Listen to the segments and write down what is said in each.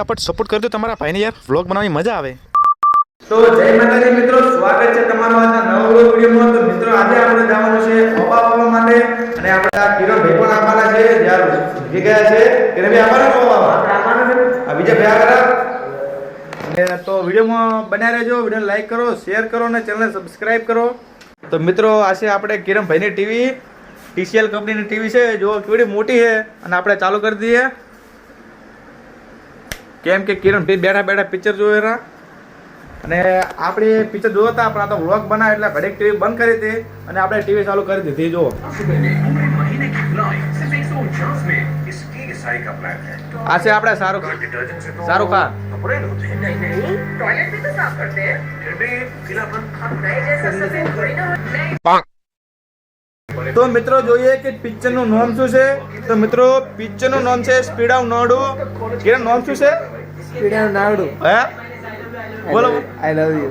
ફટાફટ સપોર્ટ કરી દો તમારા ભાઈને યાર. વ્લોગ બનાવવાની મજા આવે. તો જય માતાજી મિત્રો સ્વાગત છે તમારો આજના નવો વ્લોગ વિડીયોમાં. તો મિત્રો આજે આપણે જવાનું છે પપ્પા પપ્પા માટે. અને આપણે આ કિરણ ભાઈ પણ આવવાના છે. જ્યાં ભેગી ગયા છે. કિરણ ભાઈ આવવાના છે. આ બીજા ભાઈ આવ્યા તો વિડીયોમાં બન્યા રહેજો. વીડિયો લાઈક કરો શેર કરો અને ચેનલને સબસ્ક્રાઇબ કરો. તો મિત્રો આ છે આપણે કિરણ ભાઈની ટીવી ટીસીએલ કંપનીની ટીવી છે. જો કેવડી મોટી છે. અને આપણે ચાલુ કરી દઈએ. કેમ કે કિરણ કિરણભાઈ બેઠા બેઠા પિક્ચર જોઈ રહ્યા અને આપણે પિક્ચર જોયો હતા પણ આ તો વ્લોગ બનાવે એટલે ઘડીક ટીવી બંધ કરી હતી અને આપણે ટીવી ચાલુ કરી દીધી જો આ છે આપણે શાહરુખ શાહરુખ ખાન. ટોયલેટ તો મિત્રો જોઈએ કે પિક્ચરનું નામ શું છે? તો મિત્રો પિક્ચરનું નામ છે સ્પીડ ઓફ નોડુ. એનું નામ શું છે? પીડા નાવડું હે? બોલો. આઈ લવ યુ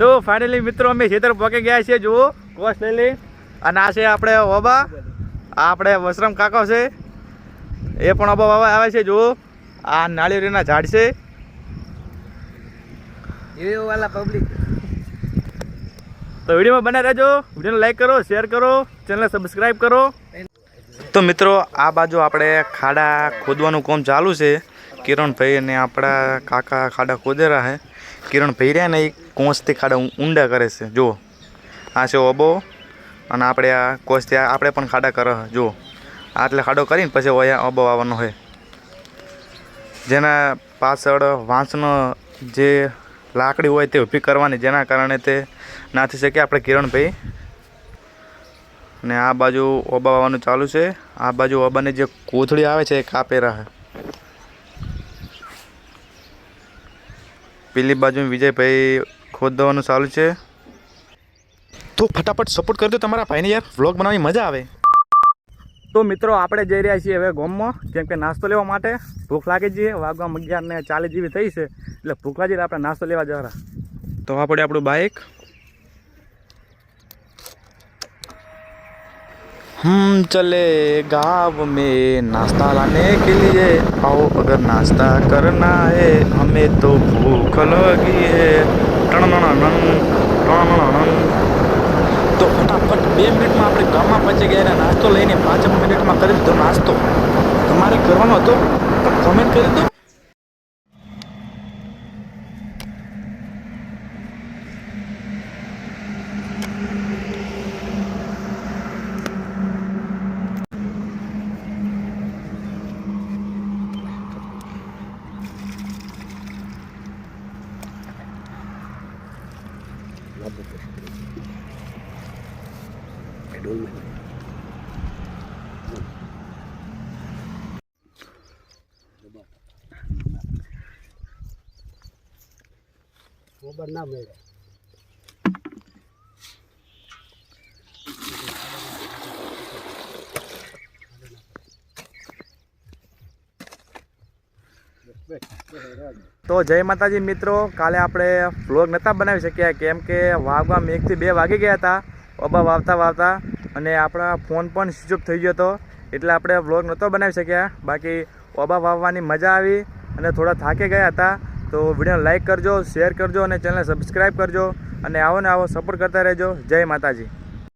તો ફાઇનલી મિત્રો અમે ખેતર પહોંચી ગયા છીએ જુઓ. કોસ લઈ લઈ અને આ છે આપણે ઓબા આ આપણે વસરામ કાકો છે. એ પણ ઓબા બાબા આવે છે જુઓ. આ નાળિયેરીના ઝાડ છે. એ વાલા પબ્લિક તો વિડીયોમાં બના રહેજો. વિડીયોને લાઈક કરો શેર કરો ચેનલને સબસ્ક્રાઈબ કરો. તો મિત્રો, આ બાજુ આપણે ખાડા ખોદવાનું કામ ચાલુ છે. કિરણભાઈ અને આપણા કાકા ખાડા ખોદેરા છે. કિરણભાઈ રહ્યા ને એ કોંસથી ખાડા ઊંડા કરે છે. જુઓ. આ છે ઓબો અને આપણે આ કોસથી આ- આપણે પણ ખાડા કરે જુઓ. આટલે ખાડો કરીને પછી ઓયા ઓબો આવવાનો હોય જેના પાછળ વાંસનો જે લાકડી હોય તે ઊભી કરવાની, જેના કારણે તે ના થઈ શકે. આપણે કિરણભાઈ અને આ બાજુ ઓબા વાવવાનું ચાલુ છે. આ બાજુ ઓબાની જે કોથળી આવે છે એ કાપેરા છે પેલી બાજુ વિજયભાઈ ખોદવાનું ચાલુ છે. તો ફટાફટ સપોર્ટ કરજો તમારા ભાઈને યાર. વ્લોગ બનાવવાની મજા આવે. તો મિત્રો, આપણે જઈ રહ્યા છીએ હવે ગોમમાં, કેમ કે નાસ્તો લેવા માટે. ભૂખ લાગી જઈએ વાગવા અગિયારને ચાલીસ જેવી થઈ છે, એટલે ભૂખ લાગી આપણે નાસ્તો લેવા જવા તો આપણે આપણું બાઇક હમ, ચલે, ગાવ મેં નાસ્તા લાને કે લીએ? આવો અગર નાસ્તા કરના હે હમે તો ભૂખ લગી હે. ટણ ટણ ટણ ટણ. તો ફટાફટ બે મિનિટમાં આપણે ગામમાં પહોંચી ગયા નાસ્તો લઈને પાંચ મિનિટમાં કરી દીધો નાસ્તો. તમારે કરવાનો હતો તો કોમેન્ટ કરી દો. ખબર ના મળે તો જય માતાજી મિત્રો, કાલે આપણે વ્લોગ નહોતા બનાવી શક્યા, કેમ કે વાવવા એકથી બે વાગી ગયા હતા. ઓબા વાવતા વાવતા અને આપણા ફોન પણ સ્વિચ ઓફ થઈ ગયો હતો. એટલે આપણે વ્લોગ નહોતો બનાવી શક્યા. બાકી ઓબા વાવવાની મજા આવી અને થોડા થાકી ગયા હતા. તો વીડિયો લાઈક કરજો શેર કરજો અને ચેનલને સબસ્ક્રાઈબ કરજો. અને આવો ને આવો સપોર્ટ કરતા રહેજો. જય માતાજી.